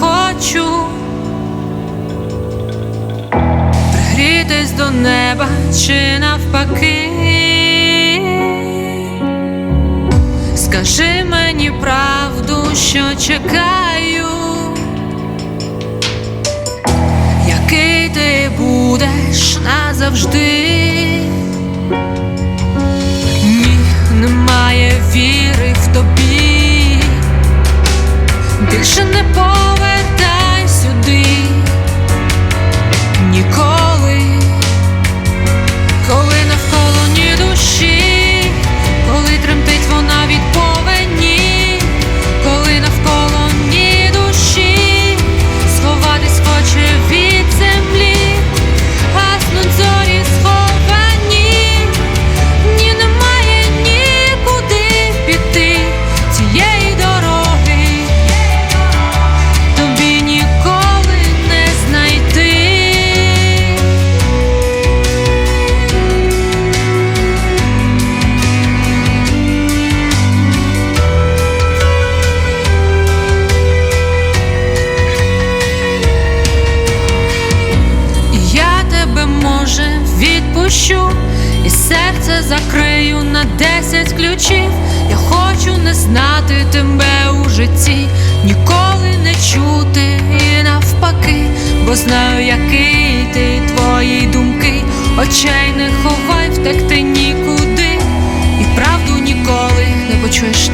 хочу пригрітись до неба чи навпаки, скажи мені правду, що чекаю, який ти будеш назавжди, ні, немає віри в тобі. Більше не по. Ключів. Я хочу не знати тебе у житті, ніколи не чути. І навпаки, бо знаю, який ти твої думки, очей не ховай, втекти нікуди, і правду ніколи не почуєш